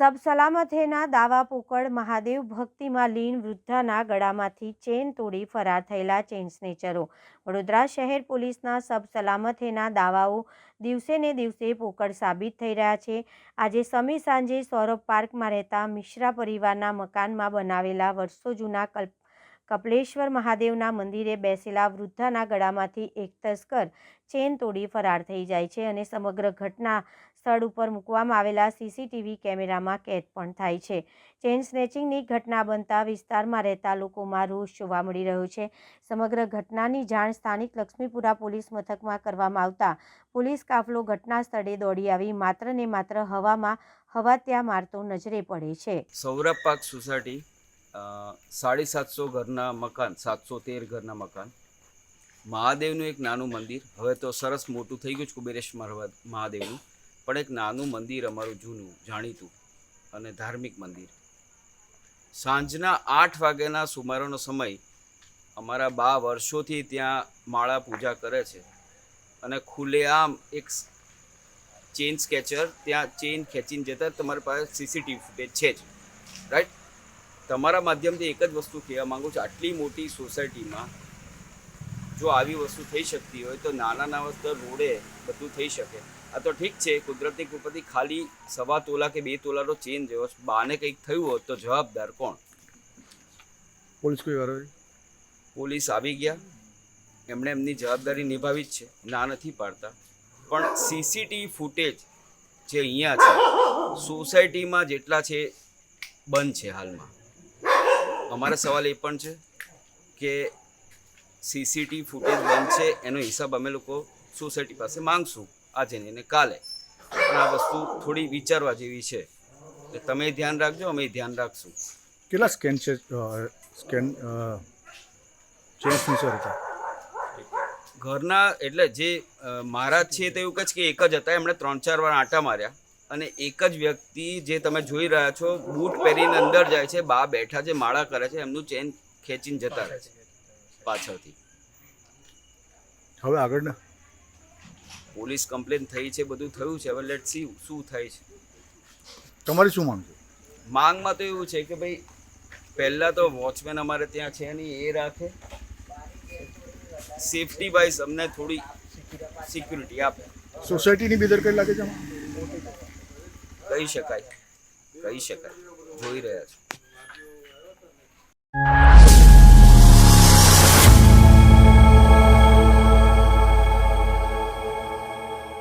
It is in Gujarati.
સબ સલામતેના દાવા પોકળ મહાદેવ ભક્તિમાં લીન વૃદ્ધાના ગળામાંથી ચેન તોડી ફરાર થયેલા ચેન સ્નેચરો. વડોદરા શહેર પોલીસના સબ સલામતેના દાવાઓ દિવસે ને દિવસે પોકળ સાબિત થઈ રહ્યા છે. આજે સમી સાંજે સૌરભ પાર્કમાં રહેતા મિશ્રા પરિવારના મકાનમાં બનાવેલા વર્ષો જૂના કલ્પ કપલેશ્વર મહાદેવના મંદિરે બેસેલા વૃદ્ધાના ગળામાંથી એક તસ્કર ચેન તોડી ફરાર થઈ જાય છે અને સમગ્ર ઘટના સ્થળ ઉપર મૂકવામાં આવેલા સીસીટીવી કેમેરામાં કેદ પણ થાય છે. ચેન સ્નેચિંગની ઘટના બનતા વિસ્તારમાં રહેતા લોકોમાં રોષ જોવા મળી રહ્યો છે. સમગ્ર ઘટનાની જાણ સ્થાનિક લક્ષ્મીપુરા પોલીસ મથકમાં કરવામાં આવતા પોલીસ કાફલો ઘટના સ્થળે દોડી આવી માત્ર ને માત્ર હવામાં હવા ત્યાં મારતો નજરે પડે છે. સૌરભ પાક સોસાયટી સાડી સાતસો ઘરના મકાન, સાતસો તેર ઘરના મકાન. મહાદેવનું એક નાનું મંદિર. હવે તો સરસ મોટું થઈ ગયું છે કુબેરેશ મહાદેવનું. પણ એક નાનું મંદિર અમારું જૂનું, જાણીતું અને ધાર્મિક મંદિર. સાંજના આઠ વાગ્યાના સુમારોનો સમય અમારા બા વર્ષોથી ત્યાં માળા પૂજા કરે છે અને ખુલ્લેઆમ એક ચેન સ્કેચર ત્યાં ચેન ખેંચીને જતા તમારી પાસે સીસીટીવી ફૂટેજ છે જ. રાઈટ તમારા માધ્યમથી એક જ વસ્તુ કહેવા માંગુ છું આટલી મોટી સોસાયટીમાં જો આવી વસ્તુ થઈ શકતી હોય તો નાના નાના સ્તર રોડે બધું થઈ શકે. આ તો ઠીક છે કુદરતની કૃપાથી ખાલી સવા તોલા કે બે તોલાનો ચેન જેવો છે. બાને કંઈક થયું હોત તો જવાબદાર કોણ? પોલીસ કોઈ વાર પોલીસ આવી ગયા. એમણે એમની જવાબદારી નિભાવી જ છે ના નથી પાડતા. પણ સીસીટીવી ફૂટેજ જે અહીંયા છે સોસાયટીમાં જેટલા છે બંધ છે હાલમાં. અમારો સવાલ એ પણ છે કે સીસીટીવી ફૂટેજ બંધ છે એનો હિસાબ અમે લોકો સોસાયટી પાસે માંગશું આજે નહીં ને કાલે. પણ આ વસ્તુ થોડી વિચારવા જેવી છે. એટલે તમે ધ્યાન રાખજો અમે ધ્યાન રાખશું. કેટલા સ્કેન છે સ્કેન ચેન્જ ફીચર હતા ઘરના એટલે જે મારા મહારાજ છે તે એવું કહે છે કે એક જ હતા એમણે ત્રણ ચાર વાર આંટા માર્યા. અને એક જ વ્યક્તિ જે તમે જોઈ રહ્યા છો બૂટ પહેરીને અંદર જાય છે બા બેઠા છે માળા કરે છે એમનું ચેન ખેંચીને જતા રહે છે પાછળથી. હવે આગળના પોલીસ કમ્પ્લેન થઈ છે બધું થયું છે હવે લેટ સી શું થાય છે. તમારી શું માંગ છે? માંગમાં તો એવું છે કે ભાઈ પહેલાં તો વોચમેન અમારે ત્યાં છે નહીં એ રાખે. સેફટી વાઇઝ અમને થોડી સિક્યુરિટી આપે. સોસાયટીની બેદરકારી લાગે છે? કહી શકાય. કહી શકાય. જોઈ રહ્યા છો.